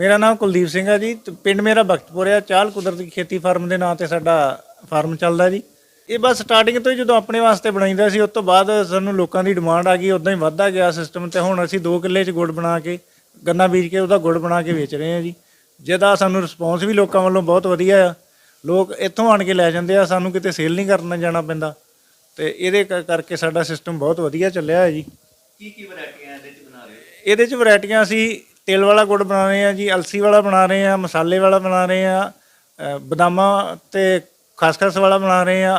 ਮੇਰਾ ਨਾਮ ਕੁਲਦੀਪ ਸਿੰਘ ਹੈ ਜੀ ਤੇ ਪਿੰਡ ਮੇਰਾ ਬਖਤਪੁਰ ਆ ਚਾਲ ਕੁਦਰਤੀ ਖੇਤੀ ਫਾਰਮ ਦੇ ਨਾਂ ਤੇ ਸਾਡਾ ਫਾਰਮ ਚੱਲਦਾ ਜੀ। ਇਹ ਬਸ ਸਟਾਰਟਿੰਗ ਤੋਂ ਹੀ ਜਦੋਂ ਆਪਣੇ ਵਾਸਤੇ ਬਣਾਈਦਾ ਸੀ ਉਸ ਤੋਂ ਬਾਅਦ ਸਾਨੂੰ ਲੋਕਾਂ ਦੀ ਡਿਮਾਂਡ ਆ ਗਈ ਉਦਾਂ ਹੀ ਵੱਧਦਾ ਗਿਆ ਸਿਸਟਮ ਤੇ ਹੁਣ ਅਸੀਂ 2 ਕਿੱਲੇ 'ਚ ਗੁੜ ਬਣਾ ਕੇ ਗੰਨਾ ਬੀਜ ਕੇ ਉਹਦਾ ਗੁੜ ਬਣਾ ਕੇ ਵੇਚ ਰਹੇ ਹਾਂ ਜੀ। ਜਿਹਦਾ ਸਾਨੂੰ ਰਿਸਪੌਂਸ ਵੀ ਲੋਕਾਂ ਵੱਲੋਂ ਬਹੁਤ ਵਧੀਆ ਆ। ਲੋਕ ਇੱਥੋਂ ਆਣ ਕੇ ਲੈ ਜਾਂਦੇ ਆ ਸਾਨੂੰ ਕਿਤੇ ਸੇਲ ਨਹੀਂ ਕਰਨ ਜਾਣਾ ਪੈਂਦਾ। ਤੇ ਇਹਦੇ ਕ- ਕਰਕੇ ਸਾਡਾ ਸਿਸਟਮ ਬਹੁਤ ਵਧੀਆ ਚੱਲਿਆ ਹੈ ਜੀ। ਕੀ ਕੀ ਵੈਰਾਈਟੀਆਂ ਇਹਦੇ ਚ ਬਣਾ ਰਹੇ ਹੋ? ਇਹਦੇ ਚ ਵੈਰਾਈਟੀਆਂ ਅਸੀਂ ਤਿਲ ਵਾਲਾ ਗੁੜ ਬਣਾ ਰਹੇ ਆ ਜੀ, ਅਲਸੀ ਵਾਲਾ ਬਣਾ ਰਹੇ ਆ ਮਸਾਲੇ ਵਾਲਾ ਬਣਾ ਰਹੇ ਆ ਬਦਾਮਾਂ ਤੇ ਖਸਖਸ ਵਾਲਾ ਬਣਾ ਰਹੇ ਆ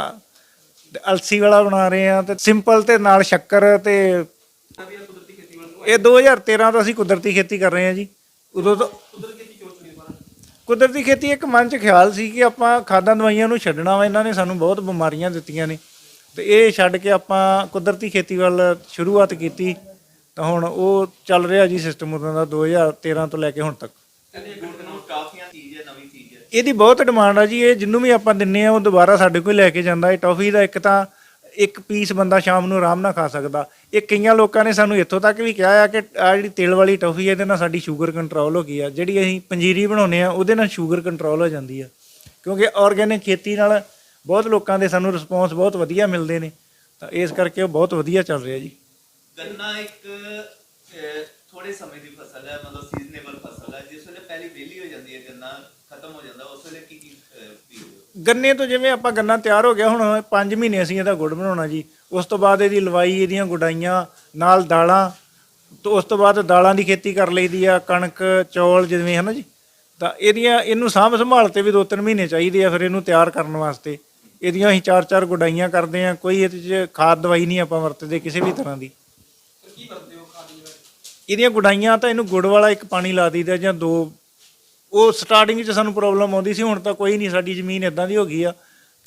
ਤੇ ਅਲਸੀ ਵਾਲਾ ਬਣਾ ਰਹੇ ਆ ਤੇ ਸਿੰਪਲ ਤੇ ਨਾਲ ਸ਼ੱਕਰ ਤੇ ਇਹ 2013 ਤੋਂ ਅਸੀਂ ਕੁਦਰਤੀ ਖੇਤੀ ਕਰ ਰਹੇ ਆ ਜੀ। ਉਦੋਂ ਤੋਂ ਕੁਦਰਤੀ ਖੇਤੀ ਇੱਕ ਮਨ ਚ ਖਿਆਲ ਸੀ ਕਿ ਆਪਾਂ ਖਾਦਾਂ ਦਵਾਈਆਂ ਨੂੰ ਛੱਡਣਾ ਵਾ, ਇਹਨਾਂ ਨੇ ਸਾਨੂੰ ਬਹੁਤ ਬਿਮਾਰੀਆਂ ਦਿੱਤੀਆਂ ਨੇ। ਤੇ ਇਹ ਛੱਡ ਕੇ ਆਪਾਂ ਕੁਦਰਤੀ ਖੇਤੀ ਵੱਲ ਸ਼ੁਰੂਆਤ ਕੀਤੀ। ਤਾਂ ਹੁਣ ਉਹ ਚੱਲ ਰਿਹਾ ਜੀ ਸਿਸਟਮ ਉਹਨਾਂ ਦਾ 2013 ਤੋਂ ਲੈ ਕੇ ਹੁਣ ਤੱਕ। ਇਹਦੀ ਬਹੁਤ ਡਿਮਾਂਡ ਆ ਜੀ ਇਹ ਜਿੰਨੂੰ ਵੀ ਆਪਾਂ ਦਿੰਨੇ ਆ ਉਹ ਦੁਬਾਰਾ ਸਾਡੇ ਕੋਲ ਲੈ ਕੇ ਜਾਂਦਾ। ਇਹ ਟੌਫੀ ਦਾ ਇੱਕ ਤਾਂ ਇੱਕ ਪੀਸ ਬੰਦਾ ਸ਼ਾਮ ਨੂੰ ਆਰਾਮ ਨਾਲ ਖਾ ਸਕਦਾ। ਇਹ ਕਈਆਂ ਲੋਕਾਂ ਨੇ ਸਾਨੂੰ ਇੱਥੋਂ ਤੱਕ ਵੀ ਕਿਹਾ ਆ ਕਿ ਆ ਜਿਹੜੀ ਤੇਲ ਵਾਲੀ ਟੌਫੀ ਹੈ ਇਹਦੇ ਨਾਲ ਸਾਡੀ ਸ਼ੂਗਰ ਕੰਟਰੋਲ ਹੋ ਗਈ ਆ। ਜਿਹੜੀ ਅਸੀਂ ਪੰਜੀਰੀ ਬਣਾਉਂਦੇ ਆ ਉਹਦੇ ਨਾਲ ਸ਼ੂਗਰ ਕੰਟਰੋਲ ਹੋ ਜਾਂਦੀ ਆ। ਕਿਉਂਕਿ ਆਰਗੈਨਿਕ ਖੇਤੀ ਨਾਲ ਬਹੁਤ ਲੋਕਾਂ ਦੇ ਸਾਨੂੰ ਰਿਸਪੌਂਸ ਬਹੁਤ ਵਧੀਆ ਮਿਲਦੇ ਨੇ। ਤਾਂ ਇਸ ਕਰਕੇ ਉਹ ਬਹੁਤ ਵਧੀਆ ਚੱਲ ਰਿਹਾ ਜੀ। ਗੰਨਾ ਇੱਕ ਥੋੜੇ ਸਮੇਂ ਦੀ ਫਸਲ ਹੈ, ਮਤਲਬ ਸੀਜ਼ਨੇਬਲ ਫਸਲ ਹੈ। ਜਿਸ ਵੇਲੇ ਪਹਿਲੀ ਵਿਹਲੀ ਹੋ ਜਾਂਦੀ ਹੈ, ਗੰਨਾ ਖਤਮ ਹੋ ਜਾਂਦਾ, ਉਸ ਵੇਲੇ ਕੀ ਕੀ ਗੰਨੇ ਤੋਂ ਜਿਵੇਂ ਆਪਾਂ ਗੰਨਾ ਤਿਆਰ ਹੋ ਗਿਆ, ਹੁਣ 5 ਮਹੀਨੇ ਅਸੀਂ ਇਹਦਾ ਗੁੜ ਬਣਾਉਣਾ ਜੀ। ਉਸ ਤੋਂ ਬਾਅਦ ਇਹਦੀ ਲਵਾਈ, ਇਹਦੀਆਂ ਗੁਡਾਈਆਂ, ਨਾਲ ਦਾਲਾਂ, ਤੋਂ ਉਸ ਤੋਂ ਬਾਅਦ ਦਾਲਾਂ ਦੀ ਖੇਤੀ ਕਰ ਲਈਦੀ ਆ, ਕਣਕ, ਚੌਲ ਜਿਵੇਂ ਹੈ ਜੀ। ਤਾਂ ਇਹਦੀਆਂ, ਇਹਨੂੰ ਸਾਂਭ ਸੰਭਾਲ ਤੇ ਵੀ 2-3 ਮਹੀਨੇ ਚਾਹੀਦੇ ਆ ਫਿਰ ਇਹਨੂੰ ਤਿਆਰ ਕਰਨ ਵਾਸਤੇ। ਇਹਦੀਆਂ ਅਸੀਂ ਚਾਰ-ਚਾਰ ਗੁਡਾਈਆਂ ਕਰਦੇ ਆ, ਕੋਈ ਇਹਦੇ 'ਚ ਖਾਦ ਦਵਾਈ ਨਹੀਂ ਆਪਾਂ ਵਰਤਦੇ ਕਿਸੇ ਵੀ ਤਰ੍ਹਾਂ ਦੀ। ਇਹਦੀਆਂ ਗੁਡਾਈਆਂ ਤਾਂ ਇਹਨੂੰ ਗੁੜ ਵਾਲਾ ਇੱਕ ਪਾਣੀ ਲਾ ਦਈਦਾ ਜਾਂ ਦੋ। ਉਹ ਸਟਾਰਟਿੰਗ 'ਚ ਸਾਨੂੰ ਪ੍ਰੋਬਲਮ ਆਉਂਦੀ ਸੀ ਹੁਣ ਤਾਂ ਕੋਈ ਨਹੀਂ ਸਾਡੀ ਜ਼ਮੀਨ ਇਦਾਂ ਦੀ ਹੋ ਗਈ ਆ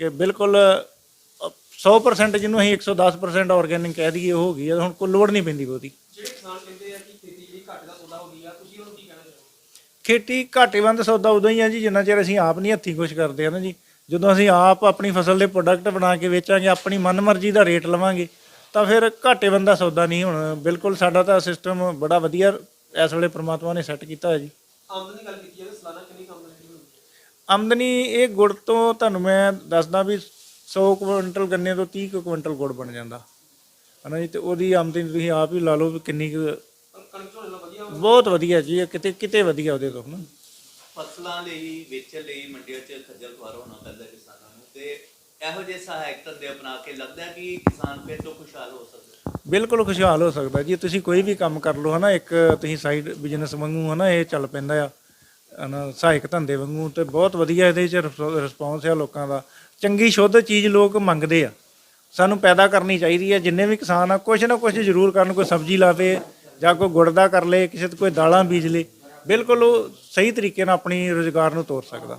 ਕਿ ਬਿਲਕੁਲ ਅ, 100% ਜਿਹਨੂੰ ਅਸੀਂ 110% ਆਰਗੈਨਿਕ ਕਹਿ ਦਈਏ ਉਹ ਹੋ ਗਈ ਆ ਹੁਣ ਕੋਈ ਲੋੜ ਨਹੀਂ ਪੈਂਦੀ ਬਹੁਤੀ। ਜਿਹੜੇ ਕਿਸਾਨ ਕਹਿੰਦੇ ਆ ਕਿ ਖੇਤੀ ਜਿਹੜੀ ਘੱਟ ਦਾ ਸੌਦਾ ਹੋ ਗਈ ਆ ਤੁਸੀਂ ਉਹਨੂੰ ਕੀ ਕਹਿਣਾ ਚਾਹੋਗੇ? ਖੇਤੀ ਘਾਟੇਵੰਦ ਸੌਦਾ ਉਦੋਂ ਹੀ ਆ ਜੀ ਜਿੰਨਾ ਚਿਰ ਅਸੀਂ ਆਪ ਨਹੀਂ ਹੱਥੀਂ ਕੁਝ ਕਰਦੇ ਆ ਨਾ ਜੀ। ਜਦੋਂ ਅਸੀਂ ਆਪ ਆਪਣੀ ਫਸਲ ਦੇ ਪ੍ਰੋਡਕਟ ਬਣਾ ਕੇ ਵੇਚਾਂਗੇ ਆਪਣੀ ਮਨਮਰਜ਼ੀ ਦਾ ਰੇਟ ਲਵਾਂਗੇ ਤਾਂ ਫਿਰ ਘਾਟੇਵੰਦ ਦਾ ਸੌਦਾ ਨਹੀਂ ਹੁਣ। ਬਿਲਕੁਲ ਸਾਡਾ ਤਾਂ ਸਿਸਟਮ ਬੜਾ ਵਧੀਆ ਇਸ ਵੇਲੇ ਪ੍ਰਮਾਤਮਾ ਨੇ ਸੈੱਟ ਕੀਤਾ ਹੈ ਜੀ। ਆਮਦਨੀ ਦੀ ਗੱਲ ਕੀਤੀ ਜਾਵੇ ਸਾਲਾਨਾ ਕਿੰਨੀ ਆਮਦਨੀ ਹੁੰਦੀ ਹੈ ਆਮਦਨੀ ਇਹ ਗੁੜ ਤੋਂ ਤੁਹਾਨੂੰ ਮੈਂ ਦੱਸਦਾ ਵੀ 100 ਕੁਇੰਟਲ ਗੰਨੇ ਤੋਂ 30 ਕੁ ਕੁਇੰਟਲ ਗੁੜ ਬਣ ਜਾਂਦਾ। ਹਨਾ ਜੀ? ਤੇ ਉਹਦੀ ਆਮਦਨੀ ਤੁਸੀਂ ਆਪ ਹੀ ਲਾ ਲਓ ਵੀ ਕਿੰਨੀ ਕੁ ਪਰ ਕਣਕ ਝੋਨੇ ਨਾਲ ਵਧੀਆ ਬਹੁਤ ਵਧੀਆ ਜੀ ਇਹ ਕਿਤੇ ਕਿਤੇ ਵਧੀਆ ਉਹਦੇ ਤੋਂ ਹਨਾ। ਫਸਲਾਂ ਲਈ ਵੇਚਣ ਲਈ ਮੰਡੀਆਂ 'ਚ ਖੱਜਲ ਖੁਆਰ ਹੋਣਾ ਪੈਂਦਾ ਕਿਸਾਨਾਂ ਨੂੰ ਤੇ ਇਹੋ ਜਿਹੇ ਸਹਾਇਕ ਧੰਦੇ ਅਪਣਾ ਕੇ ਲੱਗਦਾ ਕਿ ਕਿਸਾਨ ਫਿਰ ਤੋਂ ਖੁਸ਼ਹਾਲ ਹੋ ਸਕਦਾ ਬਿਲਕੁਲ ਖੁਸ਼ਹਾਲ ਹੋ ਸਕਦਾ ਜੀ। ਤੁਸੀਂ ਕੋਈ ਵੀ ਕੰਮ ਕਰ ਲਓ, ਹਨਾ, ਇੱਕ ਤੁਸੀਂ ਸਾਈਡ ਬਿਜ਼ਨਸ ਵਾਂਗੂ, ਹਨਾ, ਇਹ ਚੱਲ ਪੈਂਦਾ ਆ, ਹਨਾ, ਸਹਾਇਕ ਧੰਦੇ ਵਾਂਗੂ, ਤੇ ਬਹੁਤ ਵਧੀਆ ਇਹਦੇ ਚ ਰਿਸਪੌਂਸ ਆ ਲੋਕਾਂ ਦਾ। ਚੰਗੀ ਸ਼ੁੱਧ ਚੀਜ਼ ਲੋਕ ਮੰਗਦੇ ਆ। ਸਾਨੂੰ ਪੈਦਾ ਕਰਨੀ ਚਾਹੀਦੀ ਹੈ ਜਿੰਨੇ ਵੀ ਕਿਸਾਨ ਆ, ਕੁਛ ਨਾ ਕੁਛ ਜ਼ਰੂਰ ਕਰਨ, ਕੋਈ ਸਬਜ਼ੀ ਲਾਵੇ ਜਾਂ ਕੋਈ ਗੁੜ ਦਾ ਕਰ ਲੇ, ਕਿਸੇ ਤੋਂ ਕੋਈ ਦਾਲਾਂ ਬੀਜ ਲੇ, ਬਿਲਕੁਲ ਉਹ ਸਹੀ ਤਰੀਕੇ ਨਾਲ ਆਪਣੀ ਰੋਜ਼ਗਾਰ ਨੂੰ ਤੋਰ ਸਕਦਾ।